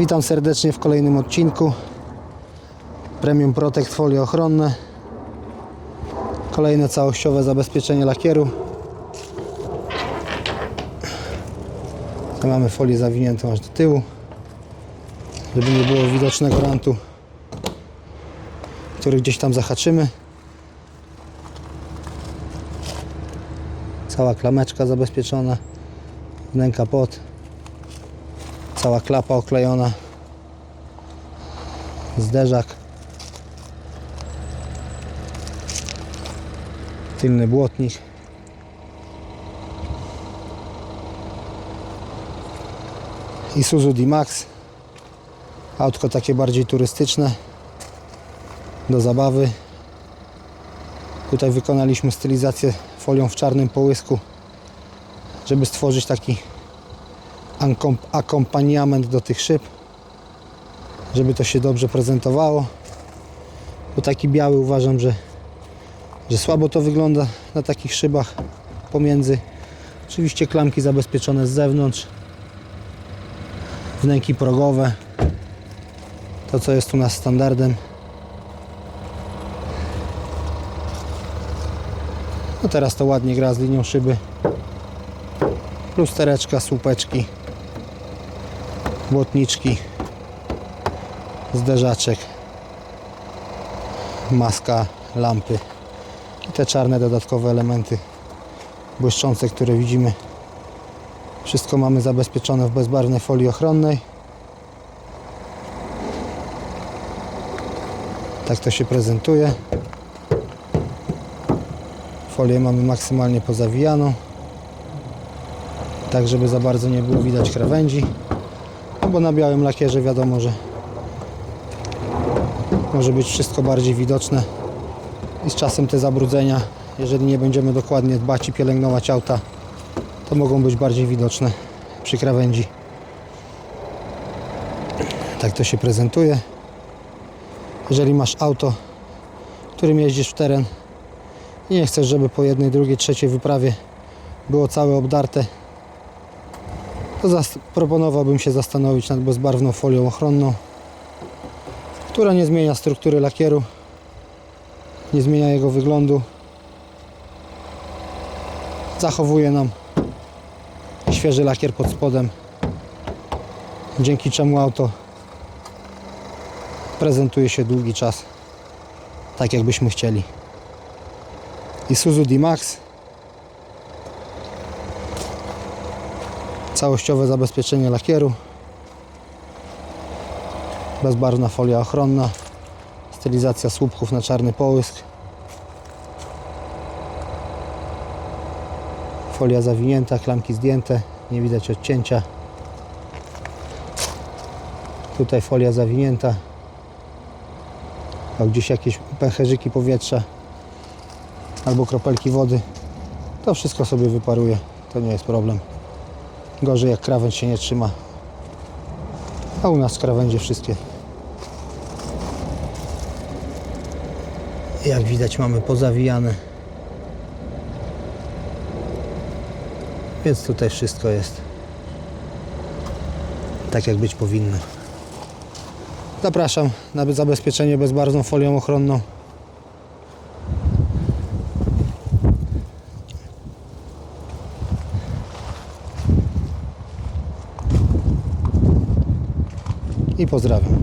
Witam serdecznie w kolejnym odcinku. Premium Protect folie ochronne. Kolejne całościowe zabezpieczenie lakieru. Mamy folię zawiniętą aż do tyłu żeby nie było widocznego rantu który gdzieś tam zahaczymy. Cała klameczka zabezpieczona wnęka pod cała klapa oklejona. Zderzak. Tylny błotnik. Isuzu D-Max. Autko takie bardziej turystyczne. Do zabawy. Tutaj wykonaliśmy stylizację folią w czarnym połysku żeby stworzyć taki akompaniament do tych szyb, żeby to się dobrze prezentowało. Bo taki biały uważam, że, że słabo to wygląda na takich szybach pomiędzy. Oczywiście klamki zabezpieczone z zewnątrz, wnęki progowe, to co jest u nas standardem. No teraz to ładnie gra z linią szyby. Lustereczka, słupeczki błotniczki, zderzaczek, maska, lampy i te czarne dodatkowe elementy błyszczące, które widzimy. Wszystko mamy zabezpieczone w bezbarwnej folii ochronnej. Tak to się prezentuje. Folię mamy maksymalnie pozawijaną, tak żeby za bardzo nie było widać krawędzi. Bo na białym lakierze wiadomo, że może być wszystko bardziej widoczne i z czasem te zabrudzenia, jeżeli nie będziemy dokładnie dbać i pielęgnować auta, to mogą być bardziej widoczne przy krawędzi. Tak to się prezentuje. Jeżeli masz auto, którym jeździsz w teren i nie chcesz, żeby po jednej, drugiej, trzeciej wyprawie było całe obdarte to proponowałbym się zastanowić nad bezbarwną folią ochronną, która nie zmienia struktury lakieru, nie zmienia jego wyglądu, zachowuje nam świeży lakier pod spodem, dzięki czemu auto prezentuje się długi czas, tak jakbyśmy chcieli. Isuzu D-Max całościowe zabezpieczenie lakieru. Bezbarwna folia ochronna. Stylizacja słupków na czarny połysk. Folia zawinięta, klamki zdjęte. Nie widać odcięcia. Tutaj folia zawinięta. O gdzieś jakieś pęcherzyki powietrza. Albo kropelki wody. To wszystko sobie wyparuje to nie jest problem Gorzej jak krawędź się nie trzyma. A u nas krawędzie wszystkie. Jak widać mamy pozawijane. Więc tutaj wszystko jest tak jak być powinno. Zapraszam na zabezpieczenie bezbarwną folią ochronną. i pozdrawiam.